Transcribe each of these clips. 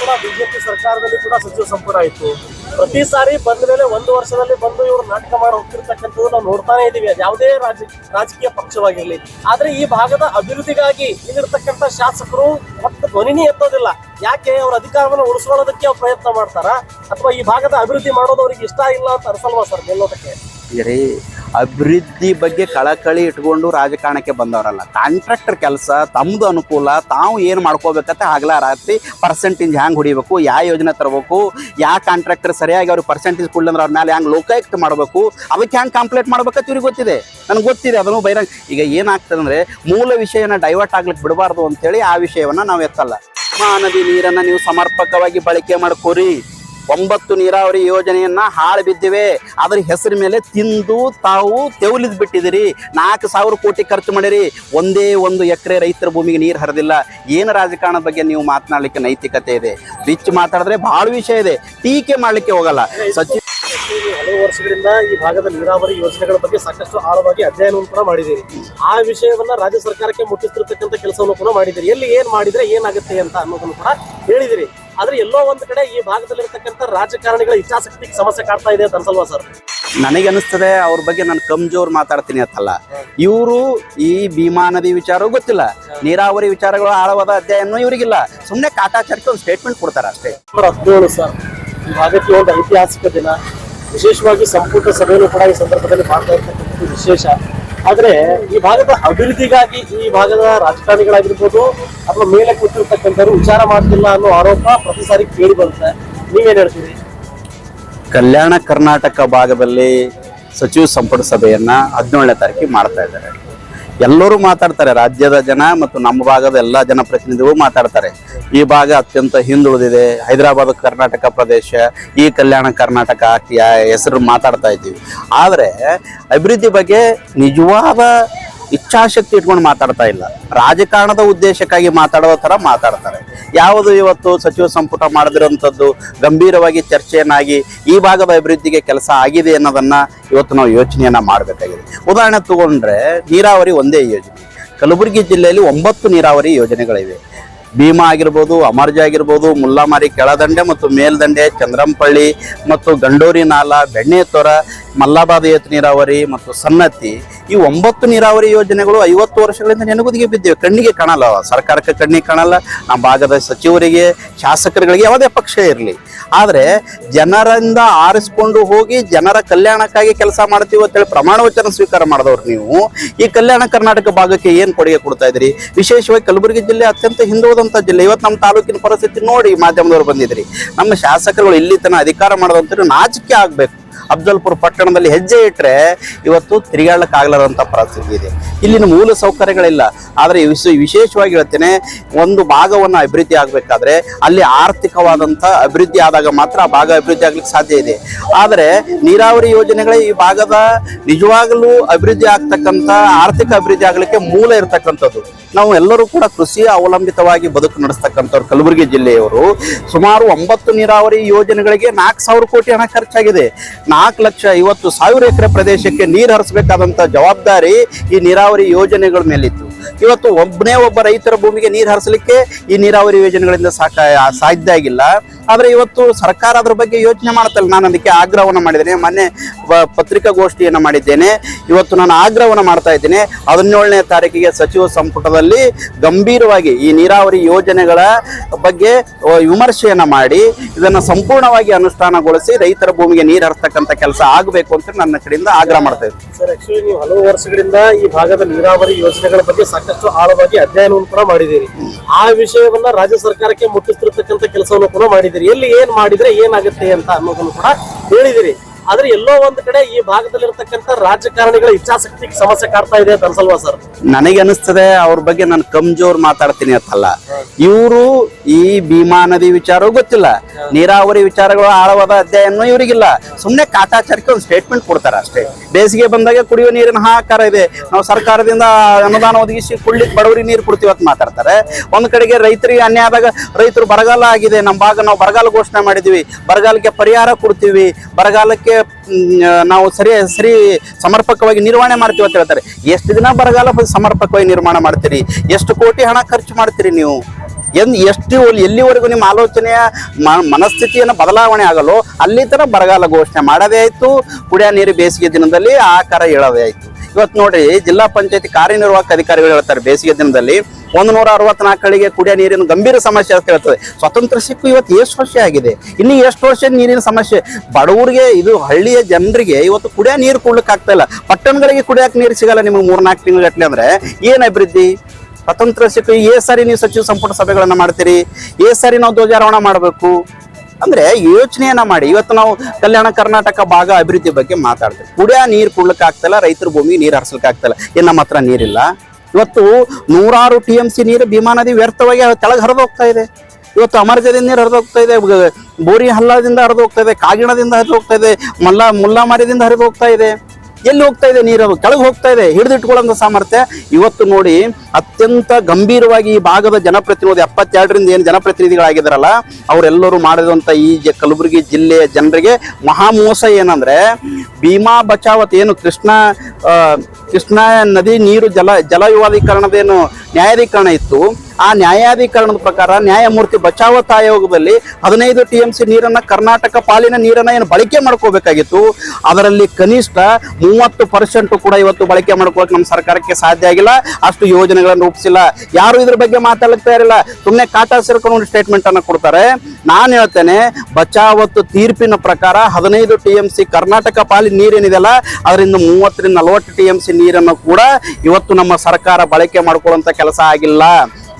ಕೂಡ ಬಿಜೆಪಿ ಸರ್ಕಾರದಲ್ಲಿ ಕೂಡ ಸಚಿವ ಸಂಪುಟ ಆಯಿತು. ಪ್ರತಿ ಸಾರಿ ಬಂದ ಮೇಲೆ ಒಂದು ವರ್ಷದಲ್ಲಿ ಬಂದು ಇವರು ನಾಟಕ ಮಾಡಿ ಹೋಗ್ತಿರ್ತಕ್ಕಂಥದ್ದು ನಾವು ನೋಡ್ತಾನೆ ಇದೀವಿ. ಅದು ಯಾವುದೇ ರಾಜ, ರಾಜಕೀಯ ಪಕ್ಷವಾಗಿರಲಿ. ಆದ್ರೆ ಈ ಭಾಗದ ಅಭಿವೃದ್ಧಿಗಾಗಿ ಇಲ್ಲಿರ್ತಕ್ಕಂಥ ಶಾಸಕರು ಒಟ್ಟು ಧ್ವನಿನೇ ಎತ್ತೋದಿಲ್ಲ. ಯಾಕೆ ಅವ್ರ ಅಧಿಕಾರವನ್ನು ಉಳಿಸ್ಕೊಳ್ಳೋದಕ್ಕೆ ಅವ್ರು ಪ್ರಯತ್ನ ಮಾಡ್ತಾರ? ಅಥವಾ ಈ ಭಾಗದ ಅಭಿವೃದ್ಧಿ ಮಾಡೋದು ಅವ್ರಿಗೆ ಇಷ್ಟ ಇಲ್ಲ ಅಂತ ಅನ್ಸಲ್ವಾ ಸರ್ ಗೆಲ್ಲೋದಕ್ಕೆ ರೀ ಅಭಿವೃದ್ಧಿ ಬಗ್ಗೆ ಕಳಕಳಿ ಇಟ್ಕೊಂಡು ರಾಜಕಾರಣಕ್ಕೆ ಬಂದವರಲ್ಲ. ಕಾಂಟ್ರಾಕ್ಟರ್ ಕೆಲಸ ತಮ್ಮದು ಅನುಕೂಲ, ತಾವು ಏನು ಮಾಡ್ಕೋಬೇಕಂತ ಹಗಲ ರಾತ್ರಿ ಪರ್ಸೆಂಟೇಜ್ ಹ್ಯಾಂಗೆ ಹೊಡಿಬೇಕು ಯಾವ ಯೋಜನೆ ತರಬೇಕು ಯಾವ ಕಾಂಟ್ರಾಕ್ಟರ್ ಸರಿಯಾಗಿ ಅವ್ರಿಗೆ ಪರ್ಸೆಂಟೇಜ್ ಕೊಡ್ಲಂದ್ರೆ ಅವ್ರ ಮೇಲೆ ಹ್ಯಾಂಗೆ ಲೋಕಾಯುಕ್ತ ಮಾಡಬೇಕು ಅದಕ್ಕೆ ಹ್ಯಾಂಗೆ ಕಂಪ್ಲೇಂಟ್ ಮಾಡ್ಬೇಕಂತ ಇವ್ರಿಗೆ ಗೊತ್ತಿದೆ. ನನಗೆ ಗೊತ್ತಿದೆ, ಅದನ್ನು ಬೈರಂಗ್ ಈಗ ಏನಾಗ್ತದೆ ಅಂದರೆ ಮೂಲ ವಿಷಯನ ಡೈವರ್ಟ್ ಆಗ್ಲಿಕ್ಕೆ ಬಿಡಬಾರ್ದು ಅಂತೇಳಿ ಆ ವಿಷಯವನ್ನು ನಾವು ಎತ್ತಲ್ಲ. ಮಹಾನದಿ ನೀರನ್ನು ನೀವು ಸಮರ್ಪಕವಾಗಿ ಬಳಕೆ ಮಾಡ್ಕೋರಿ. ಒಂಬತ್ತು ನೀರಾವರಿ ಯೋಜನೆಯನ್ನ ಹಾಳು ಬಿದ್ದಿವೆ. ಅದ್ರ ಹೆಸರು ಮೇಲೆ ತಿಂದು ತಾವು ತೆವಲಿದ್ ಬಿಟ್ಟಿದಿರಿ ನಾಲ್ಕು ಸಾವಿರ ಕೋಟಿ ಖರ್ಚು ಮಾಡಿರಿ. ಒಂದೇ ಒಂದು ಎಕರೆ ರೈತರ ಭೂಮಿಗೆ ನೀರು ಹರಿದಿಲ್ಲ. ಏನು ರಾಜಕಾರಣದ ಬಗ್ಗೆ ನೀವು ಮಾತನಾಡಲಿಕ್ಕೆ ನೈತಿಕತೆ ಇದೆ? ಬಿಚ್ಚು ಮಾತಾಡಿದ್ರೆ ಬಹಳ ವಿಷಯ ಇದೆ. ಟೀಕೆ ಮಾಡಲಿಕ್ಕೆ ಹೋಗಲ್ಲ. ಸಚಿವ ಹಲವು ವರ್ಷಗಳಿಂದ ಈ ಭಾಗದ ನೀರಾವರಿ ಯೋಜನೆಗಳ ಬಗ್ಗೆ ಸಾಕಷ್ಟು ಆಳವಾಗಿ ಅಧ್ಯಯನವನ್ನು ಕೂಡ ಮಾಡಿದ್ದೀರಿ. ಆ ವಿಷಯವನ್ನ ರಾಜ್ಯ ಸರ್ಕಾರಕ್ಕೆ ಮುಟ್ಟಿಸ್ತಿರ್ತಕ್ಕಂಥ ಕೆಲಸವನ್ನು ಕೂಡ ಮಾಡಿದ್ದೀರಿ. ಎಲ್ಲಿ ಏನ್ ಮಾಡಿದ್ರೆ ಏನಾಗುತ್ತೆ ಅಂತ ಅನ್ನೋದನ್ನು ಕೂಡ ಹೇಳಿದಿರಿ ಆದ್ರೆ ಎಲ್ಲೋ ಒಂದ್ ಕಡೆ ಈ ಭಾಗದಲ್ಲಿರ್ತಕ್ಕಂಥ ರಾಜಕಾರಣಿಗಳ ಇಚ್ಛಾಶಕ್ತಿಗೆ ಸಮಸ್ಯೆ ಕಾಡ್ತಾ ಇದೆ ಅಂತ ಅನ್ಸಲ್ವಾ ಸರ್? ನನಗೆ ಅನಿಸ್ತದೆ ಅವ್ರ ಬಗ್ಗೆ ನಾನು ಕಮ್ಜೋರ್ ಮಾತಾಡ್ತೀನಿ ಅಂತಲ್ಲ. ಇವರು ಈ ಭೀಮಾ ನದಿ ವಿಚಾರ ಗೊತ್ತಿಲ್ಲ ನೀರಾವರಿ ವಿಚಾರಗಳು ಆಳವಾದ ಅಧ್ಯಯನ ಇವರಿಗಿಲ್ಲ. ಸುಮ್ಮನೆ ಕಾಟಾಚಾರಕ್ಕೆ ಒಂದು ಸ್ಟೇಟ್ಮೆಂಟ್ ಕೊಡ್ತಾರೆ ಅಷ್ಟೇ. ಹದಿನೇಳು ಸರ್ ಈ ಭಾಗಕ್ಕೆ ಒಂದು ಐತಿಹಾಸಿಕ ದಿನ. ವಿಶೇಷವಾಗಿ ಸಂಪುಟ ಸಭೆಯಲ್ಲೂ ಕೂಡ ಈ ಸಂದರ್ಭದಲ್ಲಿ ಮಾಡ್ತಾ ಇರ್ತಕ್ಕಂಥದ್ದು ವಿಶೇಷ. ಆದ್ರೆ ಈ ಭಾಗದ ಅಭಿವೃದ್ಧಿಗಾಗಿ ಈ ಭಾಗದ ರಾಜಕಾರಣಿಗಳಾಗಿರ್ಬೋದು ಅಥವಾ ಮೇಲೆ ಕೂತಿರ್ತಕ್ಕಂಥವ್ರು ವಿಚಾರ ಮಾಡ್ತಿಲ್ಲ ಅನ್ನೋ ಆರೋಪ ಪ್ರತಿ ಸಾರಿ ಕೇಳಿ ಬರುತ್ತೆ ನೀವೇನ್ ಹೇಳ್ತೀರಿ? ಕಲ್ಯಾಣ ಕರ್ನಾಟಕ ಭಾಗದಲ್ಲಿ ಸಚಿವ ಸಂಪುಟ ಸಭೆಯನ್ನ ಹದಿನೇಳನೇ ತಾರೀಕಿಗೆ ಮಾಡ್ತಾ ಇದ್ದಾರೆ. ಎಲ್ಲರೂ ಮಾತಾಡ್ತಾರೆ, ರಾಜ್ಯದ ಜನ ಮತ್ತು ನಮ್ಮ ಭಾಗದ ಎಲ್ಲ ಜನಪ್ರತಿನಿಧಿಗಳು ಮಾತಾಡ್ತಾರೆ. ಈ ಭಾಗ ಅತ್ಯಂತ ಹಿಂದುಳಿದಿದೆ. ಹೈದರಾಬಾದ್, ಕರ್ನಾಟಕ ಪ್ರದೇಶ, ಈ ಕಲ್ಯಾಣ ಕರ್ನಾಟಕ ಹೆಸರು ಮಾತಾಡ್ತಾ ಇದ್ದೀವಿ. ಆದರೆ ಅಭಿವೃದ್ಧಿ ಬಗ್ಗೆ ನಿಜವಾದ ಇಚ್ಛಾಶಕ್ತಿ ಇಟ್ಕೊಂಡು ಮಾತಾಡ್ತಾ ಇಲ್ಲ. ರಾಜಕಾರಣದ ಉದ್ದೇಶಕ್ಕಾಗಿ ಮಾತಾಡೋ ಥರ ಮಾತಾಡ್ತಾರೆ. ಯಾವುದು ಇವತ್ತು ಸಚಿವ ಸಂಪುಟ ಮಾಡದಿರೋಂಥದ್ದು ಗಂಭೀರವಾಗಿ ಚರ್ಚೆಯನ್ನಾಗಿ ಈ ಭಾಗದ ಅಭಿವೃದ್ಧಿಗೆ ಕೆಲಸ ಆಗಿದೆ ಅನ್ನೋದನ್ನ ಇವತ್ತು ನಾವು ಯೋಚನೆಯನ್ನ ಮಾಡಬೇಕಾಗಿದೆ. ಉದಾಹರಣೆ ತಗೊಂಡ್ರೆ ನೀರಾವರಿ ಒಂದೇ ಯೋಜನೆ. ಕಲಬುರಗಿ ಜಿಲ್ಲೆಯಲ್ಲಿ ಒಂಬತ್ತು ನೀರಾವರಿ ಯೋಜನೆಗಳಿವೆ. ಭೀಮಾ ಆಗಿರ್ಬೋದು, ಅಮರ್ಜ ಆಗಿರ್ಬೋದು ಮುಲ್ಲಾಮಾರಿ ಕೆಳದಂಡೆ ಮತ್ತು ಮೇಲ್ದಂಡೆ, ಚಂದ್ರಂಪಳ್ಳಿ ಮತ್ತು ಗಂಡೂರಿ ನಾಲ, ಬೆಣ್ಣೆತೊರ, ಮಲ್ಲಾಬಾದ್ ಏತ್ ನೀರಾವರಿ ಮತ್ತು ಸನ್ನತಿ ಈ ಒಂಬತ್ತು ನೀರಾವರಿ ಯೋಜನೆಗಳು ಐವತ್ತು ವರ್ಷಗಳಿಂದ ನೆನಗುದಿಗೆ ಬಿದ್ದಿವೆ. ಕಣ್ಣಿಗೆ ಕಾಣಲ್ಲ, ಸರ್ಕಾರಕ್ಕೆ ಕಣ್ಣಿಗೆ ಕಾಣಲ್ಲ, ನಮ್ಮ ಭಾಗದ ಸಚಿವರಿಗೆ, ಶಾಸಕರುಗಳಿಗೆ ಯಾವುದೇ ಪಕ್ಷ ಇರಲಿ. ಆದರೆ ಜನರಿಂದ ಆರಿಸ್ಕೊಂಡು ಹೋಗಿ ಜನರ ಕಲ್ಯಾಣಕ್ಕಾಗಿ ಕೆಲಸ ಮಾಡ್ತೀವಿ ಅಂತೇಳಿ ಪ್ರಮಾಣ ವಚನ ಸ್ವೀಕಾರ ಮಾಡಿದವ್ರು ನೀವು. ಈ ಕಲ್ಯಾಣ ಕರ್ನಾಟಕ ಭಾಗಕ್ಕೆ ಏನು ಕೊಡುಗೆ ಕೊಡ್ತಾ ಇದ್ರಿ ವಿಶೇಷವಾಗಿ ಕಲಬುರಗಿ ಜಿಲ್ಲೆ ಅತ್ಯಂತ ಹಿಂದುಳಿದಂಥ ಜಿಲ್ಲೆ. ಇವತ್ತು ನಮ್ಮ ತಾಲೂಕಿನ ಪರಿಸ್ಥಿತಿ ನೋಡಿ ಮಾಧ್ಯಮದವರು ಬಂದಿದ್ರಿ. ನಮ್ಮ ಶಾಸಕರುಗಳು ಇಲ್ಲಿ ತನ ಅಧಿಕಾರ ಮಾಡೋದಂತ ನಾಚಿಕೆ ಆಗಬೇಕು. ಅಫ್ಜಲ್ಪುರ ಪಟ್ಟಣದಲ್ಲಿ ಹೆಜ್ಜೆ ಇಟ್ಟರೆ ಇವತ್ತು ತಿರುಗಾಡಕ್ಕಾಗಲಾರಂಥ ಪರಿಸ್ಥಿತಿ ಇದೆ. ಇಲ್ಲಿನ ಮೂಲ ಸೌಕರ್ಯಗಳಿಲ್ಲ. ಆದರೆ ವಿಶ ವಿಶೇಷವಾಗಿ ಹೇಳ್ತೇನೆ, ಒಂದು ಭಾಗವನ್ನು ಅಭಿವೃದ್ಧಿ ಆಗಬೇಕಾದ್ರೆ ಅಲ್ಲಿ ಆರ್ಥಿಕವಾದಂಥ ಅಭಿವೃದ್ಧಿ ಆದಾಗ ಮಾತ್ರ ಆ ಭಾಗ ಅಭಿವೃದ್ಧಿ ಆಗ್ಲಿಕ್ಕೆ ಸಾಧ್ಯ ಇದೆ. ಆದರೆ ನೀರಾವರಿ ಯೋಜನೆಗಳೇ ಈ ಭಾಗದ ನಿಜವಾಗಲೂ ಅಭಿವೃದ್ಧಿ ಆಗ್ತಕ್ಕಂಥ, ಆರ್ಥಿಕ ಅಭಿವೃದ್ಧಿ ಆಗಲಿಕ್ಕೆ ಮೂಲ ಇರತಕ್ಕಂಥದ್ದು. ನಾವು ಎಲ್ಲರೂ ಕೂಡ ಕೃಷಿ ಅವಲಂಬಿತವಾಗಿ ಬದುಕು ನಡೆಸ್ತಕ್ಕಂಥವ್ರು ಕಲಬುರಗಿ ಜಿಲ್ಲೆಯವರು. ಸುಮಾರು ಒಂಬತ್ತು ನೀರಾವರಿ ಯೋಜನೆಗಳಿಗೆ ನಾಲ್ಕು ಸಾವಿರ ಕೋಟಿ ಹಣ ಖರ್ಚಾಗಿದೆ. ನಾಲ್ಕು ಲಕ್ಷ ಐವತ್ತು ಸಾವಿರ ಎಕರೆ ಪ್ರದೇಶಕ್ಕೆ ನೀರು ಹರಿಸಬೇಕಾದಂಥ ಜವಾಬ್ದಾರಿ ಈ ನೀರಾವರಿ ಯೋಜನೆಗಳ ಮೇಲಿತ್ತು. ಇವತ್ತು ಒಬ್ಬನೇ ಒಬ್ಬ ರೈತರ ಭೂಮಿಗೆ ನೀರು ಹರಿಸಲಿಕ್ಕೆ ಈ ನೀರಾವರಿ ಯೋಜನೆಗಳಿಂದ ಸಾಕ ಸಾಧ್ಯ ಆಗಿಲ್ಲ. ಆದರೆ ಇವತ್ತು ಸರ್ಕಾರ ಅದ್ರ ಬಗ್ಗೆ ಯೋಚನೆ ಮಾಡುತ್ತಲ್ಲ ನಾನು ಅದಕ್ಕೆ ಆಗ್ರಹವನ್ನು ಮಾಡಿದ್ದೇನೆ. ಮೊನ್ನೆ ಪತ್ರಿಕಾಗೋಷ್ಠಿಯನ್ನು ಮಾಡಿದ್ದೇನೆ. ಇವತ್ತು ನಾನು ಆಗ್ರಹವನ್ನು ಮಾಡ್ತಾ ಇದ್ದೇನೆ. ಹದಿನೇಳನೇ ತಾರೀಕಿಗೆ ಸಚಿವ ಸಂಪುಟದಲ್ಲಿ ಗಂಭೀರವಾಗಿ ಈ ನೀರಾವರಿ ಯೋಜನೆಗಳ ಬಗ್ಗೆ ವಿಮರ್ಶೆಯನ್ನ ಮಾಡಿ, ಇದನ್ನು ಸಂಪೂರ್ಣವಾಗಿ ಅನುಷ್ಠಾನಗೊಳಿಸಿ ರೈತರ ಭೂಮಿಗೆ ನೀರು ಹರಿಸ್ತಕ್ಕಂಥ ಕೆಲಸ ಆಗಬೇಕು ಅಂತ ನನ್ನ ಕಡೆಯಿಂದ ಆಗ್ರಹ ಮಾಡ್ತಾ ಇದ್ದೀನಿ. ಹಲವು ವರ್ಷಗಳಿಂದ ಈ ಭಾಗದ ನೀರಾವರಿ ಯೋಜನೆಗಳ ಬಗ್ಗೆ ಸಾಕಷ್ಟು ಆಳವಾಗಿ ಅಧ್ಯಯನವನ್ನು ಕೂಡ ಮಾಡಿದ್ದೀರಿ. ಆ ವಿಷಯವನ್ನ ರಾಜ್ಯ ಸರ್ಕಾರಕ್ಕೆ ಮುಟ್ಟಿಸ್ತಿರ್ತಕ್ಕಂಥ ಕೆಲಸವನ್ನು ಕೂಡ ಮಾಡಿದಿರಿ ಎಲ್ಲಿ ಏನ್ ಮಾಡಿದ್ರೆ ಏನಾಗುತ್ತೆ ಅಂತ ಅನ್ನೋದನ್ನು ಕೂಡ ಹೇಳಿದಿರಿ ಆದ್ರೆ ಎಲ್ಲೋ ಒಂದ್ ಕಡೆ ಈ ಭಾಗದಲ್ಲಿರ್ತಕ್ಕಂಥ ರಾಜಕಾರಣಿಗಳ ಇಚ್ಛಾಶಕ್ತಿಗೆ ಸಮಸ್ಯೆ ಕಾಡ್ತಾ ಇದೆ ಅಂತ ಅನ್ಸಲ್ವಾ ಸರ್? ನನಗೆ ಅನಿಸ್ತದೆ ಅವ್ರ ಬಗ್ಗೆ ನಾನು ಕಮ್ಜೋರ್ ಮಾತಾಡ್ತೀನಿ ಅಂತಲ್ಲ. ಇವರು ಈ ಭೀಮಾ ನದಿ ವಿಚಾರ ಗೊತ್ತಿಲ್ಲ. ನೀರಾವರಿ ವಿಚಾರಗಳು ಆಳವಾದ ಅಧ್ಯಯನ ಇವರಿಗಿಲ್ಲ. ಸುಮ್ಮನೆ ಕಾಟಾಚಾರಕ್ಕೆ ಒಂದು ಸ್ಟೇಟ್ಮೆಂಟ್ ಕೊಡ್ತಾರೆ ಅಷ್ಟೇ. ಬೇಸಿಗೆ ಬಂದಾಗ ಕುಡಿಯುವ ನೀರಿನ ಹಾಕಾರ ಇದೆ. ನಾವು ಸರ್ಕಾರದಿಂದ ಅನುದಾನ ಒದಗಿಸಿ ಕುಡ್ಲಿಕ್ಕೆ ಬಡವರಿಗೆ ನೀರು ಕೊಡ್ತೀವಿ ಅಂತ ಮಾತಾಡ್ತಾರೆ. ಒಂದ್ ಕಡೆಗೆ ರೈತರಿಗೆ ಅನ್ಯಾಯ ಆದಾಗ ರೈತರು ಬರಗಾಲ ಆಗಿದೆ. ನಮ್ಮ ಭಾಗ ನಾವು ಬರಗಾಲ ಘೋಷಣೆ ಮಾಡಿದ್ವಿ ಬರಗಾಲಕ್ಕೆ ಪರಿಹಾರ ಕೊಡ್ತೀವಿ. ಬರಗಾಲಕ್ಕೆ ಮ್, ನಾವು ಸರಿ ಸರಿ ಸಮರ್ಪಕವಾಗಿ ನಿರ್ವಹಣೆ ಮಾಡ್ತೀವಿ ಅಂತ ಹೇಳ್ತಾರೆ. ಎಷ್ಟು ದಿನ ಬರಗಾಲ ಸಮರ್ಪಕವಾಗಿ ನಿರ್ಮಾಣ ಮಾಡ್ತೀರಿ? ಎಷ್ಟು ಕೋಟಿ ಹಣ ಖರ್ಚು ಮಾಡ್ತೀರಿ ನೀವು? ಎಂದು ಎಷ್ಟು ಎಲ್ಲಿವರೆಗೂ ನಿಮ್ಮ ಆಲೋಚನೆಯ ಮನಸ್ಥಿತಿಯನ್ನು ಬದಲಾವಣೆ ಆಗಲು ಅಲ್ಲಿ ತರ ಬರಗಾಲ ಘೋಷಣೆ ಮಾಡೋದೇ ಆಯಿತು. ಕುಡಿಯೋ ನೀರು ಬೇಸಿಗೆ ದಿನದಲ್ಲಿ ಆಕಾರ ಹೇಳೋದೇ ಆಯ್ತು. ಇವತ್ತು ನೋಡಿ ಜಿಲ್ಲಾ ಪಂಚಾಯತಿ ಕಾರ್ಯನಿರ್ವಾಹಕ ಅಧಿಕಾರಿಗಳು ಹೇಳ್ತಾರೆ, ಬೇಸಿಗೆ ದಿನದಲ್ಲಿ ಒಂದು ನೂರ ಅರವತ್ನಾಲ್ಕಳಿಗೆ ಕುಡಿಯ ನೀರಿನ ಗಂಭೀರ ಸಮಸ್ಯೆ ಅಂತ ಹೇಳ್ತದೆ. ಸ್ವತಂತ್ರ ಸಿಕ್ಕು ಇವತ್ತು ಎಷ್ಟು ವರ್ಷ ಆಗಿದೆ? ಇನ್ನು ಎಷ್ಟು ವರ್ಷ ನೀರಿನ ಸಮಸ್ಯೆ? ಬಡವರಿಗೆ ಇದು ಹಳ್ಳಿಯ ಜನರಿಗೆ ಇವತ್ತು ಕುಡಿಯ ನೀರು ಕೊಡ್ಲಿಕ್ಕೆ ಆಗ್ತಾ ಇಲ್ಲ. ಪಟ್ಟಣಗಳಿಗೆ ಕುಡಿಯಕ್ಕೆ ನೀರು ಸಿಗಲ್ಲ ನಿಮಗೆ ಮೂರ್ನಾಲ್ಕು ತಿಂಗಳಗಟ್ಲೆ ಅಂದ್ರೆ. ಏನು ಅಭಿವೃದ್ಧಿ? ಸ್ವತಂತ್ರ ಸಿಕ್ಕು ಏ ಸಾರಿ ನೀವು ಸಚಿವ ಸಂಪುಟ ಸಭೆಗಳನ್ನ ಮಾಡ್ತೀರಿ. ಏ ಸಾರಿ ನಾವು ಧ್ವಜಾರೋಹಣ ಮಾಡಬೇಕು. ಅಂದ್ರೆ ಯೋಚನೆಯನ್ನ ಮಾಡಿ. ಇವತ್ತು ನಾವು ಕಲ್ಯಾಣ ಕರ್ನಾಟಕ ಭಾಗ ಅಭಿವೃದ್ಧಿ ಬಗ್ಗೆ ಮಾತಾಡ್ತೀವಿ. ಕುಡಿಯ ನೀರು ಕುಡ್ಲಿಕ್ಕೆ ಆಗ್ತಲ್ಲ, ರೈತರ ಭೂಮಿ ನೀರು ಹರಿಸ್ಲಿಕ್ಕೆ ಆಗ್ತಲ್ಲ. ಏನ್ ನಮ್ಮ ಹತ್ರ ನೀರಿಲ್ಲ? ಇವತ್ತು ನೂರಾರು ಟಿ ಎಂ ಸಿ ನೀರು ಭೀಮಾ ನದಿ ವ್ಯರ್ಥವಾಗಿ ಕೆಳಗೆ ಹರಿದು ಹೋಗ್ತಾ ಇದೆ. ಇವತ್ತು ಅಮರ್ಜದಿಂದ ನೀರು ಹರಿದು ಹೋಗ್ತಾ ಇದೆ. ಬೋರಿ ಹಲ್ಲದಿಂದ ಹರಿದು ಹೋಗ್ತಾ ಇದೆ. ಕಾಗಿಣದಿಂದ ಹರಿದು ಹೋಗ್ತಾ ಇದೆ. ಮಲ್ಲ ಮುಲ್ಲಾಮಾರಿದಿಂದ ಹರಿದು ಹೋಗ್ತಾ ಇದೆ. ಎಲ್ಲಿ ಹೋಗ್ತಾ ಇದೆ ನೀರು? ಕೆಳಗೆ ಹೋಗ್ತಾ ಇದೆ. ಹಿಡಿದಿಟ್ಕೊಳ್ಳೋ ಸಾಮರ್ಥ್ಯ ಇವತ್ತು ನೋಡಿ ಅತ್ಯಂತ ಗಂಭೀರವಾಗಿ ಈ ಭಾಗದ ಜನಪ್ರತಿನಿಧಿ, ಎಪ್ಪತ್ತೆರಡರಿಂದ ಏನು ಜನಪ್ರತಿನಿಧಿಗಳಾಗಿದ್ದಾರಲ್ಲ, ಅವರೆಲ್ಲರೂ ಮಾಡಿದಂಥ ಈ ಕಲಬುರಗಿ ಜಿಲ್ಲೆಯ ಜನರಿಗೆ ಮಹಾಮೋಸ ಏನಂದ್ರೆ ಭೀಮಾ ಬಚಾವತ್ ಏನು ಕೃಷ್ಣ ಕೃಷ್ಣ ನದಿ ನೀರು ಜಲ ಜಲ ವಿವಾದೀಕರಣದೇನು ನ್ಯಾಯಾಧೀಕರಣ ಇತ್ತು. ಆ ನ್ಯಾಯಾಧೀಕರಣದ ಪ್ರಕಾರ ನ್ಯಾಯಮೂರ್ತಿ ಬಚಾವತ್ ಆಯೋಗದಲ್ಲಿ ಹದಿನೈದು ಟಿ ಎಂ ಸಿ ನೀರನ್ನ ಕರ್ನಾಟಕ ಪಾಲಿನ ನೀರನ್ನ ಏನು ಬಳಕೆ ಮಾಡ್ಕೋಬೇಕಾಗಿತ್ತು. ಅದರಲ್ಲಿ ಕನಿಷ್ಠ ಮೂವತ್ತು ಪರ್ಸೆಂಟ್ ಕೂಡ ಇವತ್ತು ಬಳಕೆ ಮಾಡ್ಕೋಕೆ ನಮ್ಮ ಸರ್ಕಾರಕ್ಕೆ ಸಾಧ್ಯ ಆಗಿಲ್ಲ. ಅಷ್ಟು ಯೋಜನೆಗಳನ್ನು ರೂಪಿಸಿಲ್ಲ. ಯಾರು ಇದ್ರ ಬಗ್ಗೆ ಮಾತಾಡ್ತಾ ಇರಲಿಲ್ಲ ಸುಮ್ಮನೆ ಕಾಟಾ ಸೇರ್ಕೊಂಡು ಸ್ಟೇಟ್ಮೆಂಟ್ ಅನ್ನ ಕೊಡ್ತಾರೆ. ನಾನು ಹೇಳ್ತೇನೆ, ಬಚಾವತ್ತು ತೀರ್ಪಿನ ಪ್ರಕಾರ ಹದಿನೈದು ಟಿ ಎಂ ಸಿ ಕರ್ನಾಟಕ ಪಾಲಿ ನೀರೇನಿದೆಯಲ್ಲ, ಅದರಿಂದ ಮೂವತ್ತರಿಂದ ನಲವತ್ತು ಟಿ ಎಂ ಸಿ ನೀರನ್ನು ಕೂಡ ಇವತ್ತು ನಮ್ಮ ಸರ್ಕಾರ ಬಳಕೆ ಮಾಡ್ಕೊಳ್ಳುವಂಥ ಕೆಲಸ ಆಗಿಲ್ಲ.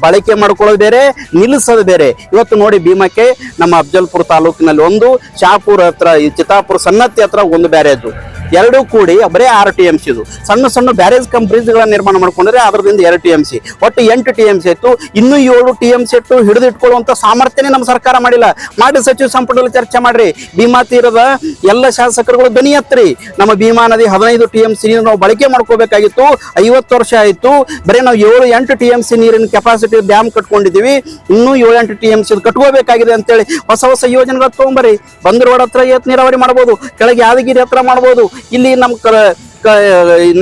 ಬಳಕೆ ಮಾಡ್ಕೊಳ್ಳೋದು ಬೇರೆ, ನಿಲ್ಲಿಸೋದು ಬೇರೆ. ಇವತ್ತು ನೋಡಿ ಭೀಮಕ್ಕೆ ನಮ್ಮ ಅಫ್ಜಲ್ಪುರ ತಾಲೂಕಿನಲ್ಲಿ ಒಂದು, ಶಾಪುರ ಹತ್ರ ಚಿತ್ತಾಪುರ ಸನ್ನತಿ ಹತ್ರ ಒಂದು ಬ್ಯಾರೇಜು. ಎರಡೂ ಕೂಡಿ ಬರೀ ಆರು ಟಿ ಎಂ ಸಿ ಇದು. ಸಣ್ಣ ಸಣ್ಣ ಬ್ಯಾರೇಜ್ ಕಮ್ ಬ್ರಿಡ್ಜ್ಗಳನ್ನ ನಿರ್ಮಾಣ ಮಾಡ್ಕೊಂಡ್ರೆ ಅದರದಿಂದ ಎರಡು ಟಿ ಎಂ ಸಿ ಒಟ್ಟು ಎಂಟು ಟಿ ಎಂ ಸಿ ಇತ್ತು ಇನ್ನೂ ಏಳು ಟಿ ಎಂ ಸಿ ಇಟ್ಟು ಹಿಡಿದಿಟ್ಕೊಳ್ಳುವಂಥ ಸಾಮರ್ಥ್ಯನೇ ನಮ್ಮ ಸರ್ಕಾರ ಮಾಡಿಲ್ಲ. ಮಾಡಿ ಸಚಿವ ಸಂಪುಟದಲ್ಲಿ ಚರ್ಚೆ ಮಾಡ್ರಿ. ಭೀಮಾ ತೀರದ ಎಲ್ಲ ಶಾಸಕರುಗಳು ಧ್ವನಿ ಎತ್ರಿ ನಮ್ಮ ಭೀಮಾ ನದಿ ಹದಿನೈದು ಟಿ ಎಂ ಸಿ ನೀರು ನಾವು ಬಳಕೆ ಮಾಡ್ಕೋಬೇಕಾಗಿತ್ತು. ಐವತ್ತು ವರ್ಷ ಆಯಿತು. ಬರೀ ನಾವು ಏಳು ಎಂಟು ಟಿ ಎಂ ಸಿ ನೀರಿನ ಕೆಪಾಸಿಟಿ ಡ್ಯಾಮ್ ಕಟ್ಕೊಂಡಿದ್ದೀವಿ. ಇನ್ನೂ ಏಳು ಎಂಟು ಟಿ ಎಂ ಸಿ ಕಟ್ಕೋಬೇಕಾಗಿದೆ ಅಂತೇಳಿ ಹೊಸ ಹೊಸ ಯೋಜನೆಗಳು ತೊಗೊಂಬರಿ ಬಂದ್ರೋಡ್ ಹತ್ರ ಏತ್ ನೀರಾವರಿ ಮಾಡ್ಬೋದು. ಕೆಳಗೆ ಯಾದಗಿರಿ ಹತ್ರ ಮಾಡ್ಬೋದು. ಇಲ್ಲಿ ನಮ್ಮ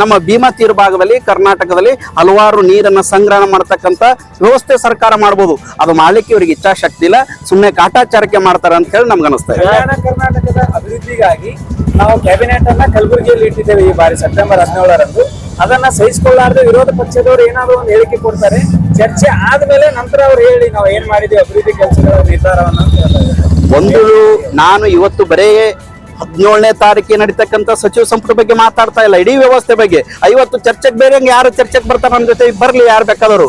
ನಮ್ಮ ಭೀಮಾ ತೀರ ಭಾಗದಲ್ಲಿ ಕರ್ನಾಟಕದಲ್ಲಿ ಹಲವಾರು ನೀರನ್ನು ಸಂಗ್ರಹಣ ಮಾಡ್ತಕ್ಕಂಥ ವ್ಯವಸ್ಥೆ ಸರ್ಕಾರ ಮಾಡ್ಬೋದು. ಅದು ಮಾಡ್ಲಿಕ್ಕೆ ಇವರಿಗೆ ಇಚ್ಛಾಶಕ್ತಿ ಇಲ್ಲ. ಸುಮ್ಮನೆ ಕಾಟಾಚಾರಕ್ಕೆ ಮಾಡ್ತಾರೆ ಅಂತ ಹೇಳಿ ನಮ್ಗೆ ಅನಿಸ್ತಾ ಇದೆ. ಕರ್ನಾಟಕದ ಅಭಿವೃದ್ಧಿಗಾಗಿ ನಾವು ಕ್ಯಾಬಿನೆಟ್ ಅನ್ನ ಕಲಬುರಗಿಯಲ್ಲಿ ಇಟ್ಟಿದ್ದೇವೆ ಈ ಬಾರಿ ಸೆಪ್ಟೆಂಬರ್ ಹದಿನೇಳರಂದು. ಅದನ್ನ ಸಹಿಸಿಕೊಳ್ಳಾರ್ದೆ ವಿರೋಧ ಪಕ್ಷದವರು ಏನಾದ್ರು ಒಂದು ಹೇಳಿಕೆ ಕೊಡ್ತಾರೆ. ಚರ್ಚೆ ಆದ್ಮೇಲೆ ನಂತರ ಅವ್ರು ಹೇಳಿ ನಾವು ಏನ್ ಮಾಡಿದ್ವಿ ಅಭಿವೃದ್ಧಿ ಕೆಲಸಗಳ ನಿರ್ಧಾರವನ್ನ. ಒಂದು ನಾನು ಇವತ್ತು ಬರೇ ಹದಿನೇಳನೇ ತಾರೀಕಿಗೆ ನಡೀತಕ್ಕಂಥ ಸಚಿವ ಸಂಪುಟ ಬಗ್ಗೆ ಮಾತಾಡ್ತಾ ಇಲ್ಲ. ಇಡೀ ವ್ಯವಸ್ಥೆ ಬಗ್ಗೆ. ಐವತ್ತು ಚರ್ಚೆಗೆ ಬೇರೆ ಹಂಗೆ ಯಾರು ಚರ್ಚೆಗೆ ಬರ್ತಾರೆ ನಮ್ಮ ಜೊತೆ ಬರ್ಲಿ ಯಾರು ಬೇಕಾದರು.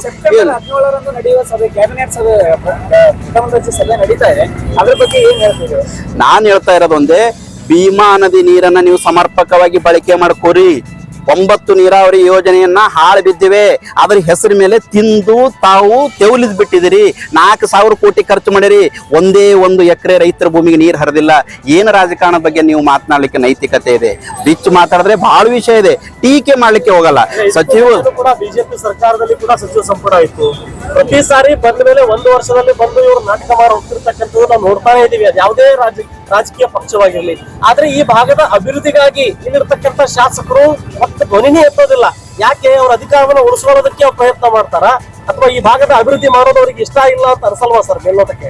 ನಾನು ಹೇಳ್ತಾ ಇರೋದು ಒಂದೇ ಭೀಮಾ ನದಿ ನೀರನ್ನ ನೀವು ಸಮರ್ಪಕವಾಗಿ ಬಳಕೆ ಮಾಡ್ಕೋರಿ. ಒಂಬತ್ತು ನೀರಾವರಿ ಯೋಜನೆಯನ್ನ ಹಾಳು ಬಿದ್ದಿವೆ. ಅದ್ರ ಹೆಸರು ಮೇಲೆ ತಿಂದು ತಾವು ತೆವಲಿದ್ ಬಿಟ್ಟಿದಿರಿ ನಾಲ್ಕು ಸಾವಿರ ಕೋಟಿ ಖರ್ಚು ಮಾಡಿರಿ. ಒಂದೇ ಒಂದು ಎಕರೆ ರೈತರ ಭೂಮಿಗೆ ನೀರು ಹರಿದಿಲ್ಲ. ಏನು ರಾಜಕಾರಣ ಬಗ್ಗೆ ನೀವು ಮಾತನಾಡ್ಲಿಕ್ಕೆ ನೈತಿಕತೆ ಇದೆ? ಬಿಚ್ಚು ಮಾತಾಡಿದ್ರೆ ಬಹಳ ವಿಷಯ ಇದೆ. ಟೀಕೆ ಮಾಡ್ಲಿಕ್ಕೆ ಹೋಗಲ್ಲ. ಸಚಿವ ಕೂಡ ಬಿಜೆಪಿ ಸರ್ಕಾರದಲ್ಲಿ ಕೂಡ ಸಚಿವ ಸಂಪುಟ ಆಯ್ತು. ಪ್ರತಿ ಸಾರಿ ಬಂದ ಮೇಲೆ ಒಂದು ವರ್ಷದಲ್ಲಿ ಬಂದು ಇವರು ನಾಟಕ ಮಾಡಿ ಹೋಗ್ತಿರ್ತಕ್ಕಂಥದ್ದು ನಾವು ನೋಡ್ತಾನೆ ಇದೀವಿ. ಅದು ಯಾವುದೇ ರಾಜ ರಾಜಕೀಯ ಪಕ್ಷವಾಗಿರಲಿ. ಆದ್ರೆ ಈ ಭಾಗದ ಅಭಿವೃದ್ಧಿಗಾಗಿ ಇಲ್ಲಿರ್ತಕ್ಕಂಥ ಶಾಸಕರು ಮತ್ತೆ ಧ್ವನಿನೇ ಎತ್ತೋದಿಲ್ಲ. ಯಾಕೆ ಅವ್ರ ಅಧಿಕಾರವನ್ನು ಉಳಿಸ್ಕೊಳ್ಳೋದಕ್ಕೆ ಅವ್ರು ಪ್ರಯತ್ನ ಮಾಡ್ತಾರ? ಅಥವಾ ಈ ಭಾಗದ ಅಭಿವೃದ್ಧಿ ಮಾಡೋದು ಅವ್ರಿಗೆ ಇಷ್ಟ ಇಲ್ಲ ಅಂತ ಅನ್ಸಲ್ವಾ ಸರ್ ಗೆಲ್ಲೋದಕ್ಕೆ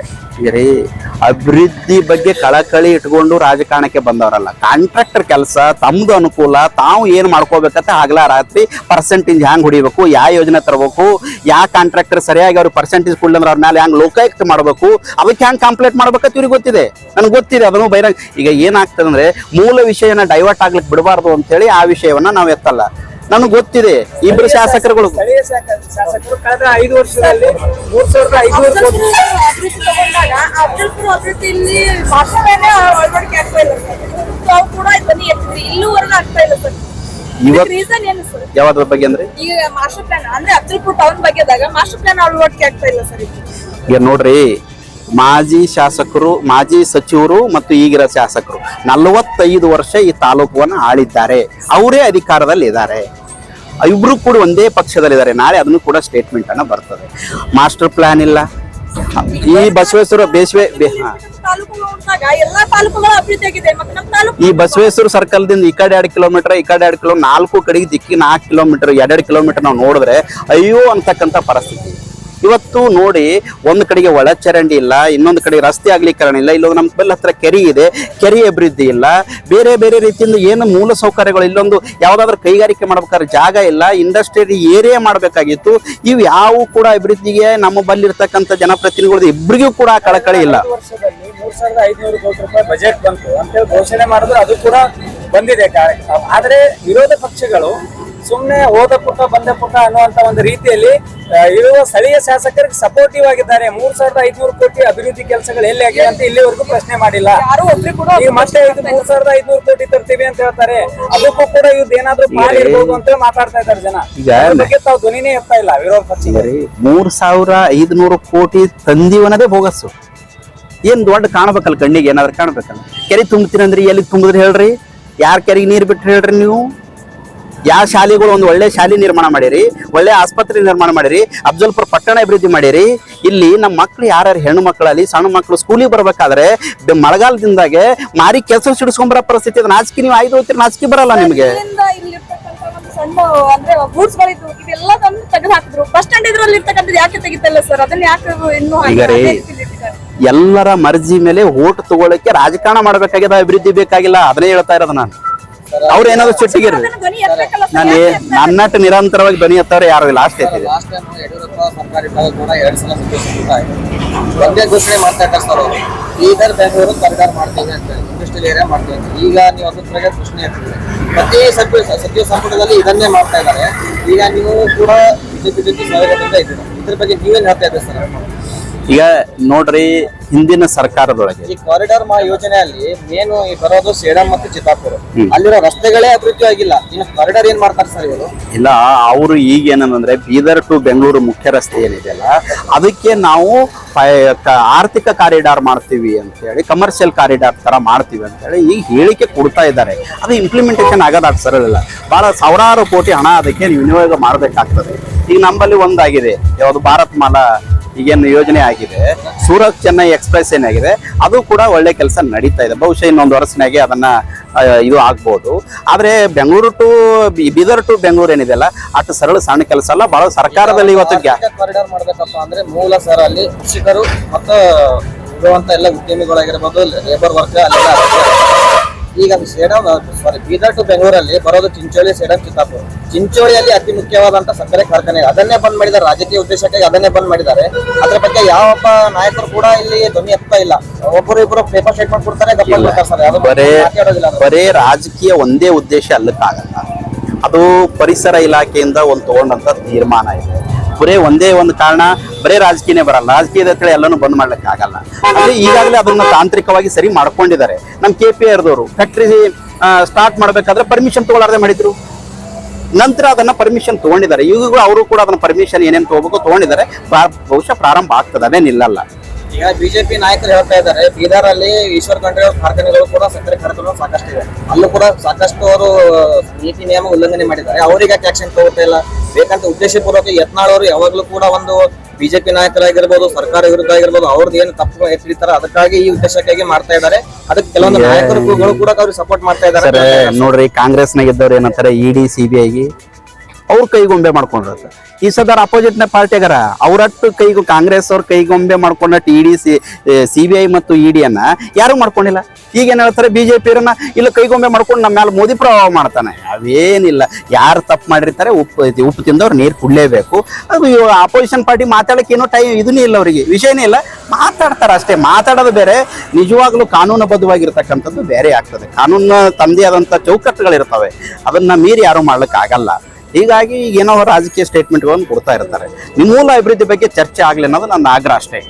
ಅಭಿವೃದ್ಧಿ ಬಗ್ಗೆ ಕಳಕಳಿ ಇಟ್ಕೊಂಡು ರಾಜಕಾರಣಕ್ಕೆ ಬಂದವರಲ್ಲ. ಕಾಂಟ್ರಾಕ್ಟರ್ ಕೆಲಸ, ತಮ್ದು ಅನುಕೂಲ, ತಾವು ಏನು ಮಾಡ್ಕೋಬೇಕಂತ ಆಗ್ಲಾ ರಾತ್ರಿ ಪರ್ಸೆಂಟೇಜ್ ಹ್ಯಾಂಗ್ ಹೊಡಿಬೇಕು ಯಾವ ಯೋಜನೆ ತರಬೇಕು ಯಾವ ಕಾಂಟ್ರಾಕ್ಟರ್ ಸರಿಯಾಗಿ ಅವ್ರಿಗೆ ಪರ್ಸೆಂಟೇಜ್ ಕೊಡ್ಲಂದ್ರೆ ಅವ್ರ ಮೇಲೆ ಹ್ಯಾಂಗ್ ಲೋಕಾಯುಕ್ತ ಮಾಡಬೇಕು ಅದಕ್ಕೆ ಹ್ಯಾಂಗ್ ಕಂಪ್ಲೇಂಟ್ ಮಾಡ್ಬೇಕಂತ ಇವ್ರಿಗೆ ಗೊತ್ತಿದೆ. ನನಗೆ ಗೊತ್ತಿದೆ, ಅದನ್ನು ಬೈರಂಗ್ ಈಗ ಏನಾಗ್ತದೆ ಅಂದ್ರೆ ಮೂಲ ವಿಷಯನ ಡೈವರ್ಟ್ ಆಗ್ಲಿಕ್ಕೆ ಬಿಡಬಾರ್ದು ಅಂತ ಹೇಳಿ ಆ ವಿಷಯವನ್ನ ನಾವು ಎತ್ತಲ್ಲ. ನನಗೆ ಗೊತ್ತಿದೆ ಇಬ್ರು ಶಾಸಕರುಗಳು. ಸ್ಥಳೀಯ ಶಾಸ- ಶಾಸಕರು ಕಳೆದ ಐದು ವರ್ಷದಲ್ಲಿ ಮೂರ್ ಸಾವಿರದ ಐದುನೂರು ಕೋಟಿ ಅಭಿವೃದ್ಧಿ ತಗೊಂಡಾಗ ಅಫ್ಜಲ್ಪುರ ಅಭಿವೃದ್ಧಿಯಲ್ಲಿ ಭಾಷೆನೇ ಅಳವಡಿಕೆ ಆಗ್ತಾ ಇಲ್ಲ ಸರ್. ತಾವು ಕೂಡ ಬನ್ನಿ ಎತ್ತಿದ್ರಿ. ಇಲ್ಲೂವರೆಗೂ ಆಗ್ತಾ ಇಲ್ಲ ಸರ್. ಇವತ್ ರೀಸನ್ ಏನು ಸರ್? ಯಾವ್ದ್ರ ಬಗ್ಗೆ ಅಂದ್ರೆ? ಈಗ ಮಾಸ್ಟರ್ ಪ್ಲಾನ್ ಅಂದ್ರೆ ಅಫ್ಜಲ್ಪುರ ಟೌನ್ ಬಗ್ಗೆದಾಗ ಮಾಸ್ಟರ್ ಪ್ಲಾನ್ ಅಳವಡಿಕೆ ಆಗ್ತಾ ಇಲ್ಲ ಸರ್ ಇದು ಈಗ ನೋಡ್ರಿ ಮಾಜಿ ಶಾಸಕರು ಮಾಜಿ ಸಚಿವರು ಮತ್ತು ಈಗಿರ ಶಾಸಕರು ನಲವತ್ತೈದು ವರ್ಷ ಈ ತಾಲೂಕುವನ್ನು ಆಳಿದ್ದಾರೆ. ಅವರೇ ಅಧಿಕಾರದಲ್ಲಿ ಇದ್ದಾರೆ. ಇಬ್ರು ಕೂಡ ಒಂದೇ ಪಕ್ಷದಲ್ಲಿದ್ದಾರೆ. ನಾಳೆ ಅದನ್ನು ಕೂಡ ಸ್ಟೇಟ್ಮೆಂಟ್ ಅನ್ನ ಬರ್ತದೆ. ಮಾಸ್ಟರ್ ಪ್ಲಾನ್ ಇಲ್ಲ. ಈ ಬಸವೇಶ್ವರ ಬೇಸವೆ ಈ ಬಸವೇಶ್ವರ ಸರ್ಕಲ್ದಿಂದ ಈ ಕಡೆ ಎರಡು ಕಿಲೋಮೀಟರ್ ಈ ಕಡೆ ಎರಡು ಕಿಲೋಮೀಟರ್ ನಾಲ್ಕು ಕಡೆಗೆ ದಿಕ್ಕಿ ನಾಲ್ಕು ಕಿಲೋಮೀಟರ್ ಎರಡೆರಡು ಕಿಲೋಮೀಟರ್ ನಾವು ನೋಡಿದ್ರೆ, ಅಯ್ಯೋ ಅಂತಕ್ಕಂಥ ಪರಿಸ್ಥಿತಿ. ಇವತ್ತು ನೋಡಿ ಒಂದು ಕಡೆಗೆ ಒಳಚರಂಡಿ ಇಲ್ಲ, ಇನ್ನೊಂದು ಕಡೆ ರಸ್ತೆ ಅಗಲೀಕರಣ ಇಲ್ಲ. ಇಲ್ಲೊಂದು ನಮ್ಮ ಬೆಲ್ಲ ಹತ್ರ ಕೆರೆ ಇದೆ, ಕೆರೆ ಅಭಿವೃದ್ಧಿ ಇಲ್ಲ. ಬೇರೆ ಬೇರೆ ರೀತಿಯಿಂದ ಏನು ಮೂಲ ಸೌಕರ್ಯಗಳು ಇಲ್ಲೊಂದು ಯಾವುದಾದ್ರೂ ಕೈಗಾರಿಕೆ ಮಾಡ್ಬೇಕಾದ್ರೆ ಜಾಗ ಇಲ್ಲ, ಇಂಡಸ್ಟ್ರಿ ಏರಿಯಾ ಮಾಡಬೇಕಾಗಿತ್ತು. ಇವು ಯಾವ ಕೂಡ ಅಭಿವೃದ್ಧಿಗೆ ನಮ್ಮ ಬಲ್ಲಿರ್ತಕ್ಕಂಥ ಜನಪ್ರತಿನಿಧಿಗಳು ಇಬ್ಬರಿಗೂ ಕೂಡ ಕಳಕಳಿ ಇಲ್ಲ. ಬಜೆಟ್ ಬಂತು ಅಂತ ಘೋಷಣೆ ಮಾಡಿದ್ರು, ಅದು ಕೂಡ ಬಂದಿದೆ ಆದ್ರೆ ವಿರೋಧ ಪಕ್ಷಗಳು ಸುಮ್ನೆ ಹೋದ ಪುಟ್ಟ ಬಂದ ಪುಟ ಅನ್ನುವಂತ ಒಂದು ರೀತಿಯಲ್ಲಿ ಇರುವ ಸ್ಥಳೀಯ ಶಾಸಕರಿಗೆ ಸಪೋರ್ಟಿವ್ ಆಗಿದ್ದಾರೆ. ಮೂರ್ ಸಾವಿರದ ಐದ್ನೂರು ಕೋಟಿ ಅಭಿವೃದ್ಧಿ ಕೆಲಸಗಳು ಎಲ್ಲಿ ಆಗಿದೆ ಅಂತ ಇಲ್ಲಿವರೆಗೂ ಪ್ರಶ್ನೆ ಮಾಡಿಲ್ಲ. ಯಾರು ಒಬ್ರು ಕೂಡ ಈಗ ಮತ್ತೆ ಇದು ಮೂರ್ ಸಾವಿರದ ಐದ್ನೂರು ಕೋಟಿ ತರ್ತೀವಿ ಅಂತ ಹೇಳ್ತಾರೆ. ಅದಕ್ಕೂ ಕೂಡ ಇದು ಏನಾದ್ರೂ ಪಾಲ್ ಇರ್ಬೋದು ಅಂತ ಮಾತಾಡ್ತಾ ಇದ್ದಾರೆ ಜನ. ಅದ್ರ ಬಗ್ಗೆ ತಾವು ಧ್ವನಿನೇ ಎತ್ತಾ ಇಲ್ಲ ವಿರೋಧ ಪಕ್ಷ ಮೂರ್ ಸಾವಿರ ಐದ್ನೂರು ಕೋಟಿ ತಂದಿವನದೇ ಬೋಗಸ್ಸು. ಏನ್ ದೊಡ್ಡ ಕಾಣ್ಬೇಕಲ್ಲ ಕಣ್ಣಿಗೆ ಏನಾದ್ರು ಕಾಣ್ಬೇಕಲ್ಲ. ಕೆರೆ ತುಂಬ್ತೀರಂದ್ರಿ ಎಲ್ಲಿ ತುಂಬಿದ್ರಿ ಹೇಳ್ರಿ? ಯಾರ ಕೆರೆಗೆ ನೀರ್ ಬಿಟ್ರಿ ಹೇಳ್ರಿ ನೀವು? ಯಾವ ಶಾಲೆಗಳು ಒಂದು ಒಳ್ಳೆ ಶಾಲೆ ನಿರ್ಮಾಣ ಮಾಡಿರಿ ಒಳ್ಳೆ ಆಸ್ಪತ್ರೆ ನಿರ್ಮಾಣ ಮಾಡಿರಿ ಅಫ್ಜಲ್ಪುರ ಪಟ್ಟಣ ಅಭಿವೃದ್ಧಿ ಮಾಡಿರಿ ಇಲ್ಲಿ ನಮ್ಮ ಮಕ್ಳು ಯಾರ್ಯಾರು ಹೆಣ್ಣು ಮಕ್ಕಳಲ್ಲಿ ಸಣ್ಣ ಮಕ್ಕಳು ಸ್ಕೂಲಿಗೆ ಬರಬೇಕಾದ್ರೆ ಮಳೆಗಾಲದಿಂದಾಗೆ ಮಾರಿ ಕೆಲಸ ಸಿಡಿಸ್ಕೊಂಬರೋ ಪರಿಸ್ಥಿತಿ ಅದನ್ನ ನಾಚಿಕೆ ನೀವು ಆಯ್ದು ಹೋಗ್ತೀರಿ ನಾಚಿಕೆ ಬರಲ್ಲ ನಿಮಗೆ. ಇಲ್ಲಿಂದ ಇಲ್ಲಿರ್ತಕ್ಕಂಥ ಒಂದು ಸಣ್ಣ ಅಂದ್ರೆ ಗೂಡ್ಸ್ ಗಳಿದ್ವು ಇದೆಲ್ಲ ತಂದು ತೆಗೆದು ಹಾಕಿದ್ರು. ಬಸ್ ಸ್ಟ್ಯಾಂಡ್ ಇದ್ರಲ್ಲಿ ಇರ್ತಕ್ಕಂಥದ್ದು ಯಾಕೆ ತೆಗಿತಲ್ಲ ಸರ್ ಅದನ್ನ ಯಾಕೆ ಇನ್ನೂ ಹಾಗೆ ಈಗ ರೀ, ಅದೇ ರೀತಿಲಿ ಇಟ್ಟಿದ್ದಾರೆ? ಎಲ್ಲರ ಮರ್ಜಿ ಮೇಲೆ ಓಟ್ ತಗೊಳಕ್ಕೆ ರಾಜಕಾರಣ ಮಾಡ್ಬೇಕಾಗ್ಯದ ಅಭಿವೃದ್ಧಿ ಬೇಕಾಗಿಲ್ಲ. ಅದನ್ನೇ ಹೇಳ್ತಾ ಇರೋದು ನಾನು. ಅವ್ರು ಏನಾದ್ರು ಸಿಟ್ಟಿಗಿರ್ರಿ ನಾನು? ನನ್ನಟ್ಟು ನಿರಂತರವಾಗಿ ಧ್ವನಿ ಎತ್ತವ್ರೆ ಯಾರು ಇಲ್ಲ ಅಷ್ಟೇ ಐತಿ ಲಾಸ್ಟ್ ಟೈಮ್ ಯಡಿಯೂರಪ್ಪ ಸರ್ಕಾರಿ ಕೂಡ ಎರಡು ಸಲ ಒಂದೇ ಘೋಷಣೆ ಮಾಡ್ತಾ ಇದ್ದಾರೆ ಸರ್ ಅವರು. ಬೀದರ್ ಬೆಂಗಳೂರು ಸರ್ಕಾರ ಮಾಡ್ತೀವಿ ಅಂತ ಇಂಡಸ್ಟ್ರಿಯಲ್ ಏರಿಯಾ ಮಾಡ್ತೀವಿ ಅಂತ ಈಗ ನೀವು ಪ್ರಶ್ನೆ ಎತ್ತಿದ್ರೆ ಪ್ರತಿ ಸಚಿವ ಸಚಿವ ಸಂಪುಟದಲ್ಲಿ ಇದನ್ನೇ ಮಾಡ್ತಾ ಇದ್ದಾರೆ. ಈಗ ನೀವು ಕೂಡ ಬಿಜೆಪಿ ಜೊತೆ ಸಹಯೋಗದಿಂದ ಇದ್ದೀರಾ? ಇದ್ರ ಬಗ್ಗೆ ನೀವೇನು ಹೇಳ್ತಾ ಇದ್ದೀರಿ ಸರ್? ಈಗ ನೋಡ್ರಿ ಹಿಂದಿನ ಸರ್ಕಾರದೊಳಗೆ? ಈ ಕಾರಿಡಾರ್ ಮಾ ಯೋಜನೆಯಲ್ಲಿ ಮೇನ್ ಬರೋದು ಸೇಡಂ ಮತ್ತು ಚಿತ್ತಾಪುರ. ಅಲ್ಲಿರೋ ರಸ್ತೆಗಳೇ ಅಭಿವೃದ್ಧಿ ಆಗಿಲ್ಲ. ಇನ್ನು ಕಾರಿಡಾರ್ ಏನ್ ಮಾಡ್ತಾರೆ ಸರ್ ಇವರು? ಇಲ್ಲ ಅವರು ಈಗ ಏನಂದ್ರೆ ಬೀದರ್ ಟು ಬೆಂಗಳೂರು ಮುಖ್ಯ ರಸ್ತೆ ಏನಿದೆಯಲ್ಲ ಅದಕ್ಕೆ ನಾವು ಆರ್ಥಿಕ ಕಾರಿಡಾರ್ ಮಾಡ್ತೀವಿ ಅಂತ ಹೇಳಿ ಕಮರ್ಷಿಯಲ್ ಕಾರಿಡಾರ್ ತರ ಮಾಡ್ತೀವಿ ಅಂತ ಹೇಳಿ ಈಗ ಹೇಳಿಕೆ ಕೊಡ್ತಾ ಇದ್ದಾರೆ. ಅದು ಇಂಪ್ಲಿಮೆಂಟೇಷನ್ ಆಗದಾ ಸರ್ ಇಲ್ಲ ಬಹಳ ಸಾವಿರಾರು ಕೋಟಿ ಹಣ ಅದಕ್ಕೆ ವಿನಿಯೋಗ ಮಾಡಬೇಕಾಗ್ತದೆ. ಈಗ ನಮ್ಮಲ್ಲಿ ಒಂದಾಗಿದೆ ಯಾವುದು ಭಾರತ್ ಮಾಲಾ ಈಗೇನು ಯೋಜನೆ ಆಗಿದೆ. ಸೂರತ್ ಚೆನ್ನೈ ಎಕ್ಸ್ಪ್ರೆಸ್ ಏನಾಗಿದೆ, ಅದು ಕೂಡ ಒಳ್ಳೆ ಕೆಲಸ ನಡೀತಾ ಇದೆ. ಬಹುಶಃ ಇನ್ನೊಂದು ವರ್ಷನಾಗೆ ಅದನ್ನ ಇದು ಆಗ್ಬೋದು. ಆದ್ರೆ ಬೆಂಗಳೂರು ಟು ಬೀದರ್ ಟು ಬೆಂಗಳೂರು ಏನಿದೆಯಲ್ಲ, ಅಷ್ಟು ಸರಳ ಸಣ್ಣ ಕೆಲಸ ಅಲ್ಲ. ಬಹಳ ಸರ್ಕಾರದಲ್ಲಿ ಇವತ್ತು ಕಾರಿಡಾರ್ ಮಾಡ್ಬೇಕಪ್ಪ ಅಂದ್ರೆ ಮೂಲ ಸರ್ ಅಲ್ಲಿ ಕೃಷಿಕರು ಮತ್ತು ಇರುವಂತ ಎಲ್ಲ ಉದ್ಯಮಿಗಳಾಗಿರ್ಬೋದು ಲೇಬರ್ ವರ್ಕ್ ಅಲ್ಲೆಲ್ಲ. ಈಗ ಸೇಡಂ ಸಾರಿ ಬೀದರ್ ಟು ಬೆಂಗಳೂರಲ್ಲಿ ಬರೋದು ಚಿಂಚೋಳಿ ಸೇಡಂ ಚಿತ್ತಾಪುರ. ಚಿಂಚೋಳಿಯಲ್ಲಿ ಅತಿ ಮುಖ್ಯವಾದಂತಹ ಸಕ್ಕರೆ ಕಾರ್ಖಾನೆ. ಅದನ್ನೇ ಬಂದ್ ಮಾಡಿದ್ದಾರೆ. ರಾಜಕೀಯ ಉದ್ದೇಶಕ್ಕಾಗಿ ಅದನ್ನೇ ಬಂದ್ ಮಾಡಿದ್ದಾರೆ. ಅದ್ರ ಬಗ್ಗೆ ಯಾವೊಬ್ಬ ನಾಯಕರು ಕೂಡ ಇಲ್ಲಿ ಧ್ವನಿ ಎತ್ತಾ ಇಲ್ಲ. ಒಬ್ಬರು ಇಬ್ಬರು ಪೇಪರ್ ಸ್ಟೇಟ್ಮೆಂಟ್ ಕೊಡ್ತಾರೆ ಬರೇ ಬರೇ ರಾಜಕೀಯ ಒಂದೇ ಉದ್ದೇಶ ಅಲ್ಲಕ್ಕಾಗಲ್ಲ. ಅದು ಪರಿಸರ ಇಲಾಖೆಯಿಂದ ಒಂದು ತಗೊಂಡಂತ ತೀರ್ಮಾನ ಇದೆ. ಬರೇ ಒಂದೇ ಒಂದು ಕಾರಣ, ಬರೇ ರಾಜಕೀಯನೇ ಬರಲ್ಲ. ರಾಜಕೀಯದ ಕಡೆ ಎಲ್ಲಾನು ಬಂದ್ ಮಾಡ್ಲಿಕ್ಕೆ ಆಗಲ್ಲ. ಅಂದ್ರೆ ಈಗಾಗಲೇ ಅದನ್ನ ತಾಂತ್ರಿಕವಾಗಿ ಸರಿ ಮಾಡ್ಕೊಂಡಿದ್ದಾರೆ. ನಮ್ಮ ಕೆ ಪಿ ಆರ್ದವರು ಫ್ಯಾಕ್ಟ್ರಿ ಸ್ಟಾರ್ಟ್ ಮಾಡಬೇಕಾದ್ರೆ ಪರ್ಮಿಷನ್ ತಗೊಳ್ಳಾರ್ದೆ ಮಾಡಿದ್ರು. ನಂತರ ಅದನ್ನ ಪರ್ಮಿಷನ್ ತಗೊಂಡಿದ್ದಾರೆ. ಈಗಲೂ ಅವರು ಕೂಡ ಅದನ್ನ ಪರ್ಮಿಷನ್ ಏನೇನು ತಗೋಬೇಕು ತಗೊಂಡಿದ್ದಾರೆ. ಬಹುಶಃ ಪ್ರಾರಂಭ ಆಗ್ತದೆ ಅದೇ ನಿಲ್ಲಲ್ಲ ಈಗ ಬಿಜೆಪಿ ನಾಯಕರು ಹೇಳ್ತಾ ಇದ್ದಾರೆ ಬೀದರ್ ಅಲ್ಲಿ ಈಶ್ವರ್ ಖಂಡ್ರೆ ಕಾರ್ಖಾನೆಗಳು ಕೂಡ ಸಕ್ಕರೆ ಕಾರ್ಖಾನೆಗಳು ಸಾಕಷ್ಟು ಇದೆ ಅಲ್ಲೂ ಕೂಡ ಸಾಕಷ್ಟು ಅವರು ನೀತಿ, ನಿಯಮ ಉಲ್ಲಂಘನೆ ಮಾಡಿದ್ದಾರೆ. ಅವರಿಗೆ ಆಕ್ಷನ್ ತಗೋತಾ ಇಲ್ಲ? ಬೇಕಂತ ಉದ್ದೇಶಪೂರ್ವಕ ಯತ್ನಾಳ್ ಯಾವಾಗಲೂ ಕೂಡ ಒಂದು ಬಿಜೆಪಿ ನಾಯಕರಾಗಿರ್ಬೋದು, ಸರ್ಕಾರ ವಿರುದ್ಧ ಆಗಿರ್ಬೋದು ಅವ್ರದ್ದು ಏನು ತಪ್ಪು ಎತ್ತಿರ್ತಾರೆ ಅದಕ್ಕಾಗಿ ಈ ಉದ್ದೇಶಕ್ಕಾಗಿ ಮಾಡ್ತಾ ಇದ್ದಾರೆ. ಅದಕ್ಕೆ ಕೆಲವೊಂದು ನಾಯಕರುಗಳು ಕೂಡ ಅವ್ರಿಗೆ ಸಪೋರ್ಟ್ ಮಾಡ್ತಾ ಇದ್ದಾರೆ. ನೋಡ್ರಿ ಕಾಂಗ್ರೆಸ್ನಾಗ ಇದ್ದವ್ರು ಏನಂತಾರೆ ಇಡಿ ಸಿಬಿಐಗೆ ಬಿ ಐಗೆ ಅವ್ರ ಕೈಗೊಂಬೆ ಮಾಡ್ಕೊಂಡ್ರ ಈ ಸದಾರ್ ಅಪೋಸಿಟ್ನ ಪಾರ್ಟಿಗಾರ ಅವರಟ್ಟು ಕೈಗೂ ಕಾಂಗ್ರೆಸ್ ಅವ್ರ ಕೈಗೊಂಬೆ ಮಾಡ್ಕೊಂಡಟ್ಟು ED C C B I ಮತ್ತು ಇಡಿ ಅನ್ನ ಯಾರು ಮಾಡ್ಕೊಂಡಿಲ್ಲ. ಈಗ ಏನ್ ಹೇಳ್ತಾರೆ ಬಿಜೆಪಿ ಇಲ್ಲ ಕೈಗೊಂಬೆ ಮಾಡ್ಕೊಂಡು ನಮ್ಮ ಮೇಲೆ ಮೋದಿ ಪ್ರಭಾವ ಮಾಡ್ತಾನೆ. ಅವೇನಿಲ್ಲ. ಯಾರು ತಪ್ಪು ಮಾಡಿರ್ತಾರೆ, ಉಪ್ಪು ಉಪ್ಪು ತಿಂದವ್ರು ನೀರು ಕುಡ್ಲೇಬೇಕು. ಅದು ಅಪೋಸಿಷನ್ ಪಾರ್ಟಿ ಮಾತಾಡಕ್ಕೆ ಏನೋ ಟೈಮ್ ಇದನ್ನೇ ಇಲ್ಲ ಅವರಿಗೆ. ವಿಷಯನೇ ಇಲ್ಲ. ಮಾತಾಡ್ತಾರೆ ಅಷ್ಟೇ. ಮಾತಾಡೋದು ಬೇರೆ. ನಿಜವಾಗ್ಲೂ ಕಾನೂನುಬದ್ಧವಾಗಿರ್ತಕ್ಕಂಥದ್ದು ಬೇರೆ ಆಗ್ತದೆ. ಕಾನೂನು ತಂದೆ ಆದಂಥ ಚೌಕಟ್ಟುಗಳಿರ್ತವೆ. ಅದನ್ನು ಮೀರಿ ಯಾರೂ ಮಾಡ್ಲಿಕ್ಕೆ ಆಗಲ್ಲ ಹೀಗಾಗಿ ಏನೋ ರಾಜಕೀಯ ಸ್ಟೇಟ್ಮೆಂಟ್ಗಳನ್ನು ಕೊಡ್ತಾ ಇರ್ತಾರೆ. ನಿಮ್ಮೂಲ ಅಭಿವೃದ್ಧಿ ಬಗ್ಗೆ ಚರ್ಚೆ ಆಗಲಿ ಅನ್ನೋದು ನನ್ನ ಆಗ್ರಹ ಅಷ್ಟೇ.